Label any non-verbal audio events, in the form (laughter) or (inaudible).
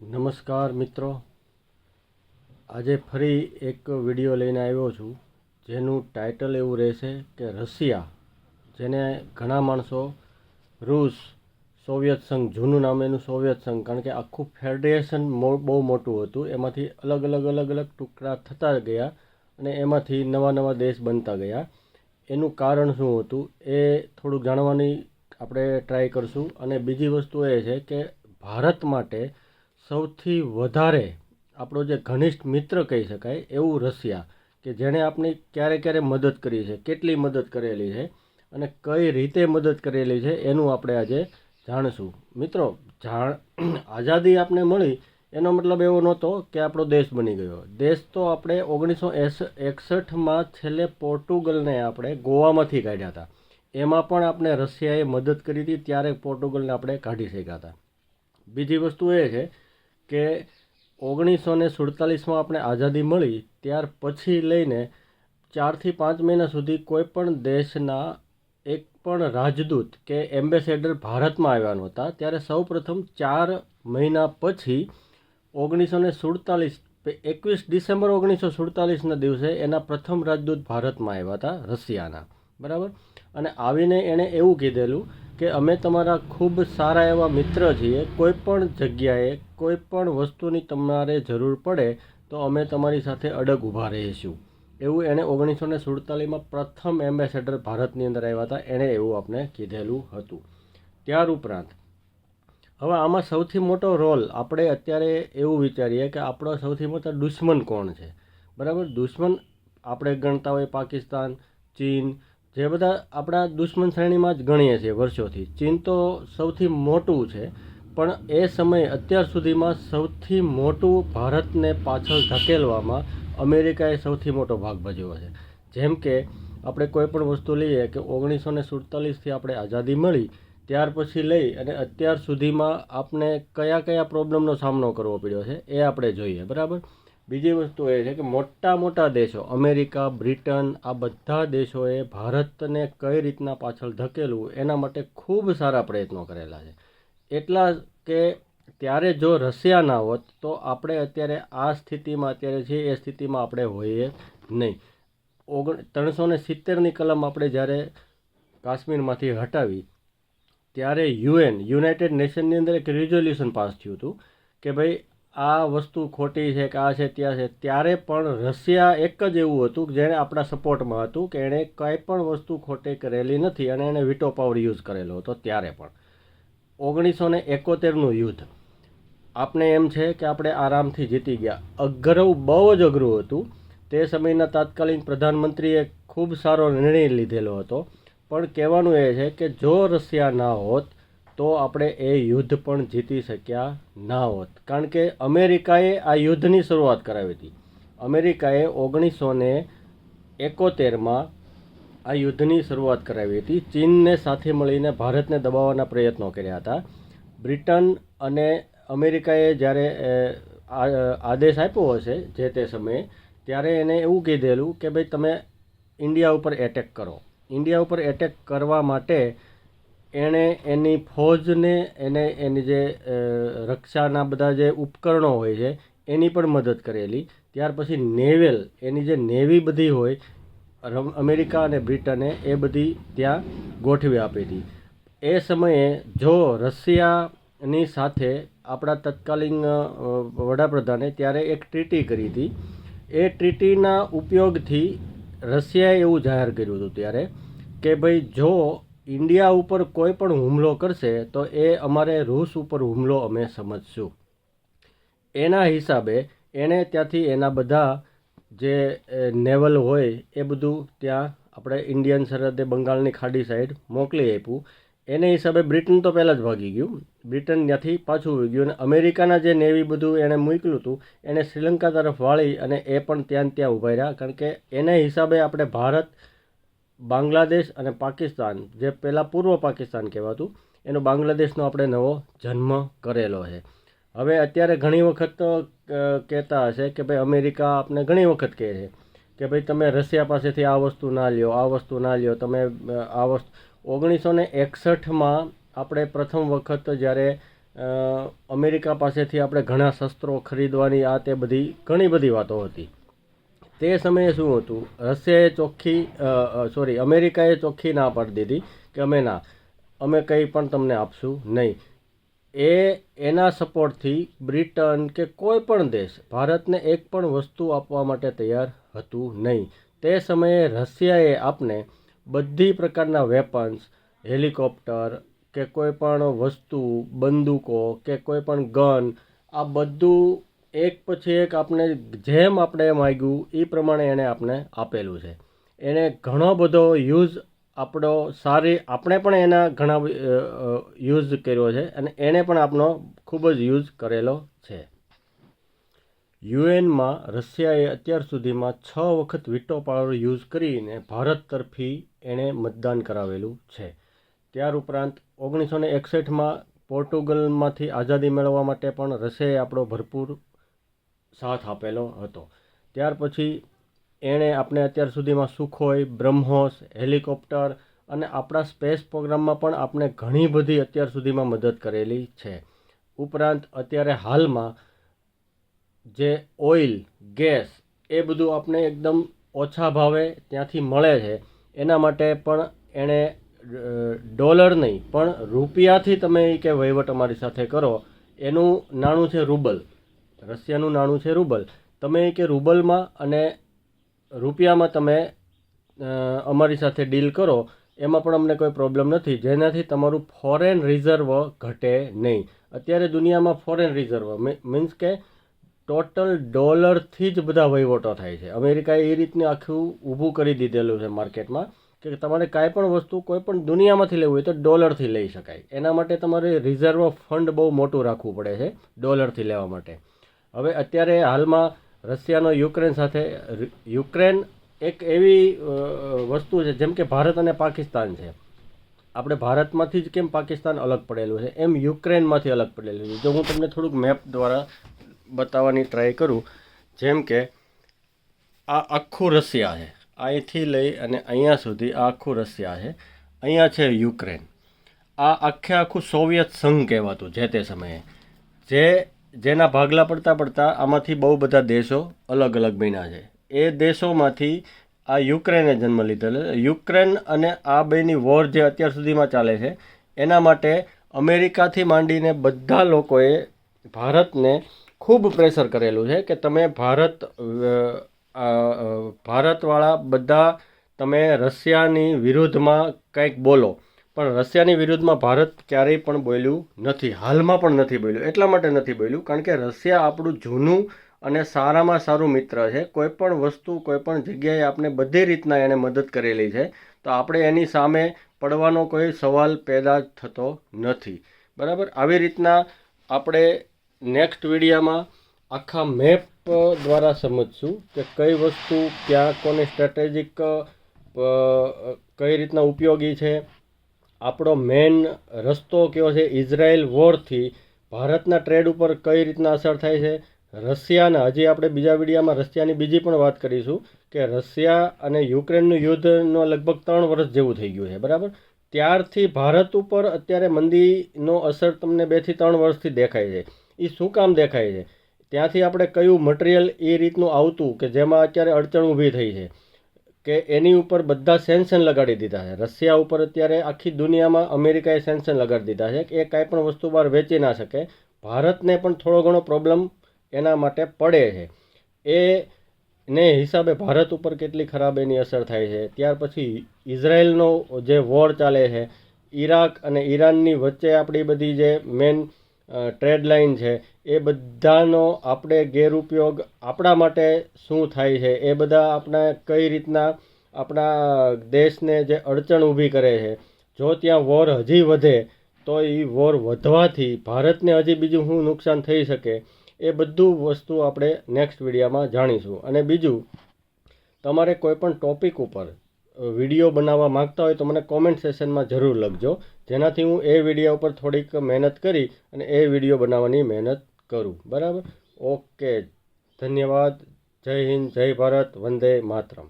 નમસ્કાર મિત્રો. આજે ફરી એક વીડિયો લઈને આવ્યો છું, જેનું ટાઇટલ એવું રહેશે કે રશિયા, જેને ઘણા માણસો રૂસ સોવિયત સંઘ, જૂનું નામ એનું સોવિયત સંઘ, કારણ કે આખું ફેડરેશન બહુ મોટું હતું, એમાંથી અલગ અલગ અલગ અલગ ટુકડા થતા ગયા અને એમાંથી નવા નવા દેશ બનતા ગયા. એનું કારણ શું હતું એ થોડુંક જાણવાની આપણે ટ્રાય કરશું. અને બીજી વસ્તુ એ છે કે ભારત માટે સૌથી વધારે આપણો જે ઘનિષ્ઠ મિત્ર કહી શકાય, એવું રશિયા કે જેણે આપણી ક્યારે ક્યારે મદદ કરી છે, કેટલી મદદ કરેલી છે અને કઈ રીતે મદદ કરેલી છે એનું આપણે આજે જાણશું. મિત્રો, જાણ (clears throat) આઝાદી આપણે મળી એનો મતલબ એવો નહોતો કે આપણો દેશ બની ગયો. દેશ તો આપણે ઓગણીસો એકસઠમાં છેલ્લે પોર્ટુગલને આપણે ગોવામાંથી કાઢ્યા હતા. એમાં પણ આપણે રશિયાએ મદદ કરી હતી, ત્યારે પોર્ટુગલને આપણે કાઢી શક્યા હતા. બીજી વસ્તુ એ છે કે ઓગણીસો ને સુડતાલીસમાં આપણે આઝાદી મળી, ત્યાર પછી લઈને ચારથી પાંચ મહિના સુધી કોઈ પણ દેશના એક પણ રાજદૂત કે એમ્બેસેડર ભારતમાં આવ્યા નહોતા. ત્યારે સૌપ્રથમ ચાર મહિના પછી ઓગણીસો ને સુડતાલીસ, એકવીસ ડિસેમ્બર ઓગણીસો સુડતાલીસના દિવસે એના પ્રથમ રાજદૂત ભારતમાં આવ્યા હતા, રશિયાના. બરાબર? અને આવીને એણે એવું કીધેલું કે અમે તમારા ખૂબ સારા એવા મિત્ર છીએ, કોઈ પણ જગ્યાએ કોઈ પણ વસ્તુની તમારે જરૂર પડે તો અમે તમારી સાથે અડગ ઊભા રહીશું. એવું એણે ઓગણીસો ને સુડતાલીસમાં પ્રથમ એમ્બેસેડર ભારતની અંદર આવ્યા હતા. એણે એવું આપણે કીધેલું હતું. ત્યાર ઉપરાંત, હવે આમાં સૌથી મોટો રોલ આપણે અત્યારે એવું વિચારીએ કે આપણો સૌથી મોટા દુશ્મન કોણ છે? બરાબર? દુશ્મન આપણે ગણતા હોય પાકિસ્તાન, ચીન જે બધા આપણા દુશ્મન શ્રેણીમાં જ ગણીએ છીએ વર્ષોથી. ચીન તો સૌથી મોટું છે, પણ એ સમયે અત્યાર સુધીમાં સૌથી મોટું ભારતને પાછળ ધકેલવામાં અમેરિકાએ સૌથી મોટો ભાગ ભજવ્યો છે. જેમ કે, આપણે કોઈ પણ વસ્તુ લઈએ કે ઓગણીસો ને સુડતાલીસથી આપણે આઝાદી મળી, ત્યાર પછી લઈ અને અત્યાર સુધીમાં આપણે કયા કયા પ્રોબ્લેમનો સામનો કરવો પડ્યો છે, એ આપણે જોઈએ, બરાબર? બીજી વસ્તુ એ છે કે મોટા મોટા દેશો, અમેરિકા, બ્રિટન, આ બધા દેશોએ ભારતને કઈ રીતના પાછળ ધકેલવું એના માટે ખૂબ સારા પ્રયત્નો કરેલા છે. એટલા કે ત્યારે જો રશિયા ના હોત, તો આપણે અત્યારે આ સ્થિતિમાં અત્યારે છીએ એ સ્થિતિમાં આપણે હોઈએ નહીં. ઓગણ, ત્રણસો ને સિત્તેરની કલમ આપણે જ્યારે કાશ્મીરમાંથી હટાવી, ત્યારે યુએન, યુનાઇટેડ નેશનની અંદર એક રિઝોલ્યુશન પાસ થયું હતું કે ભાઈ આ વસ્તુ ખોટી છે કે આ છે, ત્યાં છે. ત્યારે પણ રશિયા એક જ એવું હતું કે જેણે આપણા સપોર્ટમાં હતું કે એણે કંઈ પણ વસ્તુ ખોટી કરેલી નથી અને એણે વિટો પાવર યુઝ કરેલો હતો ત્યારે પણ. ઓગણીસો ને એકોતેરનું યુદ્ધ. આપણે એમ છે કે આપણે આરામથી જીતી ગયા. અઘરું બહુ જ અઘરું હતું. તે સમયના તાત્કાલિક પ્રધાનમંત્રીએ ખૂબ સારો નિર્ણય લીધેલો હતો. પણ કહેવાનું એ છે કે જો રશિયા ના હોત તો આપણે એ યુદ્ધ પણ જીતી શક્યા ના હોત. કારણ કે અમેરિકાએ આ યુદ્ધની શરૂઆત કરાવી હતી. અમેરિકાએ ઓગણીસો ને એકોતેરમાં આ યુદ્ધની શરૂઆત કરાવી હતી. ચીનને સાથે મળીને ભારતને દબાવવાના પ્રયત્નો કર્યા હતા. બ્રિટન અને અમેરિકાએ જ્યારે આદેશ આપ્યો હશે જે તે સમયે, ત્યારે એને એવું કીધેલું કે ભાઈ તમે ઇન્ડિયા ઉપર એટેક કરો. ઇન્ડિયા ઉપર એટેક કરવા માટે એણે એની ફૌજને, એને એની જે રક્ષાના બધા જે ઉપકરણો હોય છે, એની પણ મદદ કરેલી. ત્યાર પછી નેવેલ, એની જે નેવી બધી હોય અમેરિકા અને બ્રિટને એ બધી ત્યાં ગોઠવી આપી હતી એ સમયે જો રશિયાની સાથે આપણા તત્કાલીન વડાપ્રધાને ત્યારે એક ટ્રીટી કરી હતી. એ ટ્રીટીના ઉપયોગથી રશિયાએ એવું જાહેર કર્યું હતું ત્યારે કે ભાઈ જો ઇન્ડિયા ઉપર કોઈ પણ હુમલો કરશે તો એ અમારે રૂસ ઉપર હુમલો અમે સમજશું. એના હિસાબે એણે ત્યાંથી એના બધા જે નેવલ હોય એ બધું ત્યાં આપણે ઇન્ડિયન સરહદે બંગાળની ખાડી સાઈડ મોકલી આપ્યું. એને હિસાબે બ્રિટન તો પહેલાં જ ભાગી ગયું. બ્રિટન ત્યાંથી પાછું આવી ગયું અને અમેરિકાના જે નેવી બધું એણે મૂકેલું હતું, એને શ્રીલંકા તરફ વાળી અને એ પણ ત્યાં ત્યાં ઊભા રહ્યા. કારણ કે એને હિસાબે આપણે ભારત બાંગ્લાદેશ અને પાકિસ્તાન, જે પહેલાં પૂર્વ પાકિસ્તાન કહેવાતું, એનો બાંગ્લાદેશનો આપણે નવો જન્મ કરેલો છે. હવે અત્યારે ઘણી વખત કહેતા હશે કે ભાઈ અમેરિકા આપણે ઘણી વખત કહે છે કે ભાઈ તમે રશિયા પાસેથી આ વસ્તુ ના લ્યો, આ વસ્તુ ના લ્યો. તમે આ વસ્તુ ઓગણીસો ને એકસઠમાં આપણે પ્રથમ વખત જ્યારે અમેરિકા પાસેથી આપણે ઘણા શસ્ત્રો ખરીદવાની આ તે બધી ઘણી બધી વાતો હતી. તે સમયે શું હતું? રશિયાએ ચોખ્ખી સોરી અમેરિકાએ ચોખ્ખી ના પાડી દીધી કે અમે ના. અમે કંઈ પણ તમને આપશું નહીં. એ એના સપોર્ટથી બ્રિટન કે કોઈ પણ દેશ ભારતને એક પણ વસ્તુ આપવા માટે તૈયાર હતું નહીં. તે સમયે રશિયાએ આપને બધી પ્રકારના વેપન્સ હેલિકોપ્ટર કે કોઈ પણ વસ્તુ, બંદૂકો કે કોઈ પણ ગન આ બધું એક પછી એક આપણે જેમ આપણે માગ્યું એ પ્રમાણે એણે આપણે આપેલું છે. એણે ઘણો બધો યુઝ આપણો સારી, આપણે પણ એના ઘણા યુઝ કર્યો છે અને એણે પણ આપણો ખૂબ જ યુઝ કરેલો છે. યુએનમાં રશિયાએ અત્યાર સુધીમાં છ વખત વિટો પાવર યુઝ કરીને ભારત તરફી એણે મતદાન કરાવેલું છે. ત્યાર ઉપરાંત ઓગણીસો ને એકસઠમાં પોર્ટુગલમાંથી આઝાદી મેળવવા માટે પણ રશિયાએ આપણો ભરપૂર સાથ આપેલો હતો. ત્યાર પછી એણે આપણે અત્યાર સુધીમાં સુખોઈ બ્રહ્મોસ, હેલિકોપ્ટર અને આપણા સ્પેસ પ્રોગ્રામમાં પણ આપણે ઘણી બધી અત્યાર સુધીમાં મદદ કરેલી છે. ઉપરાંત અત્યારે હાલમાં જે ઓઇલ, ગેસ એ બધું આપણે એકદમ ઓછા ભાવે ત્યાંથી મળે છે. એના માટે પણ એણે ડોલર નહીં, પણ રૂપિયાથી તમે કે વહીવટ અમારી સાથે કરો. એનું નાણું છે રૂબલ. રશિયાનું નાણું છે રૂબલ. તમે કે રૂબલમાં અને રૂપિયામાં તમે અમારી સાથે ડીલ કરો, એમાં પણ અમને કોઈ પ્રોબ્લેમ નથી. જેનાથી તમારું ફોરેન રિઝર્વ ઘટે નહીં. અત્યારે દુનિયામાં ફોરેન રિઝર્વ મીન્સ કે ટોટલ ડોલરથી જ બધા વહીવટો થાય છે. અમેરિકાએ એ રીતને આખું ઊભું કરી દીધેલું છે માર્કેટમાં કે તમારે કાંઈ પણ વસ્તુ કોઈ પણ દુનિયામાંથી લેવું હોય તો ડોલરથી લઈ શકાય. એના માટે તમારે રિઝર્વ ફંડ બહુ મોટું રાખવું પડે છે, ડોલરથી લેવા માટે. હવે અત્યારે હાલમાં રશિયાનો યુક્રેન સાથે, યુક્રેન એક એવી વસ્તુ છે, જેમ કે ભારત અને પાકિસ્તાન છે. આપણે ભારતમાંથી જ કેમ પાકિસ્તાન અલગ પડેલું છે? એમ યુક્રેનમાંથી અલગ પડેલું છે. જો હું તમને થોડુંક મેપ દ્વારા બતાવવાની ટ્રાય કરું, જેમ કે આ આખું રશિયા છે. અહીંથી લઈ અને અહીંયા સુધી આ આખું રશિયા છે. અહીંયા છે યુક્રેન. આ આખે આખું સોવિયત સંઘ કહેવાતું જે તે સમયે. જે જેના ભાગલા પડતા પડતા આમાંથી બહુ બધા દેશો અલગ અલગ બન્યા છે. એ દેશોમાંથી આ યુક્રેને જન્મ લીધેલો. યુક્રેન અને આ બેની વોર જે અત્યાર સુધીમાં ચાલે છે, એના માટે અમેરિકાથી માંડીને બધા લોકોએ ભારતને ખૂબ પ્રેશર કરેલું છે કે તમે ભારત ભારતવાળા બધા તમે રશિયાની વિરુદ્ધમાં કંઈક બોલો. પણ રશિયાની વિરુદ્ધમાં ભારત ક્યારેય પણ બોલ્યું નથી. હાલમાં પણ નથી બોલ્યું. એટલા માટે નથી બોલ્યું, કારણ કે રશિયા આપણું જૂનું અને સારામાં સારું મિત્ર છે. કોઈ પણ વસ્તુ, કોઈ પણ જગ્યાએ આપણે બધી રીતના એને મદદ કરેલી છે. તો આપણે એની સામે પડવાનો કોઈ સવાલ પેદા થતો નથી. બરાબર? આવી રીતના આપણે નેક્સ્ટ વિડીયામાં આખા મેપ દ્વારા સમજશું કે કઈ વસ્તુ ક્યાં, કોને સ્ટ્રેટેજિક કઈ રીતના ઉપયોગી છે. આપણો મેન રસ્તો કયો છે? ઇઝરાયલ વોરથી ભારતના ટ્રેડ ઉપર કઈ રીતના અસર થાય છે? રશિયાના, હજી આપણે બીજા વિડીયામાં રશિયાની બીજી પણ વાત કરીશું કે રશિયા અને યુક્રેનનું યુદ્ધનો લગભગ ત્રણ વર્ષ જેવું થઈ ગયું છે, બરાબર? ત્યારથી ભારત ઉપર અત્યારે મંદીનો અસર તમને બેથી ત્રણ વર્ષથી દેખાય છે. એ શું કામ દેખાય છે? ત્યાંથી આપણે કયું મટીરિયલ એ રીતનું આવતું કે જેમાં અત્યારે અડચણ ઊભી થઈ છે? કે એની ઉપર બધા સેન્શન લગાડી દીધા છે. રશિયા ઉપર અત્યારે આખી દુનિયામાં અમેરિકાએ સેન્શન લગાડી દીધા છે કે એ કાંઈ પણ વસ્તુ બહાર વેચી ના શકે. ભારતને પણ થોડો ઘણો પ્રોબ્લેમ એના માટે પડે છે. એ ને હિસાબે ભારત ઉપર કેટલી ખરાબ એની અસર થાય છે. ત્યાર પછી ઇઝરાયલનો જે વોર ચાલે છે, ઈરાક અને ઈરાનની વચ્ચે આપણી બધી જે મેન ટ્રેડ લાઇન છે, એ બધાનો આપણે ગેરઉપયોગ આપણા માટે શું થાય છે, એ બધા આપણે કઈ રીતના આપણા દેશને જે અડચણ ઊભી કરે છે. જો ત્યાં વોર હજી વધે, તો એ વોર વધવાથી ભારતને હજી બીજું શું નુકસાન થઈ શકે, એ બધું વસ્તુ આપણે નેક્સ્ટ વિડીયામાં જાણીશું. અને બીજું, તમારે કોઈપણ ટોપિક ઉપર વીડિયો બનાવવા માગતા હોય તો મને કોમેન્ટ સેશનમાં જરૂર લખજો. જેનાથી હું એ વીડિયો ઉપર થોડીક મહેનત કરી અને એ વીડિયો બનાવવાની મહેનત કરું. બરાબર? ઓકે. ધન્યવાદ. જય હિન્દ, જય ભારત. વંદે માતરમ.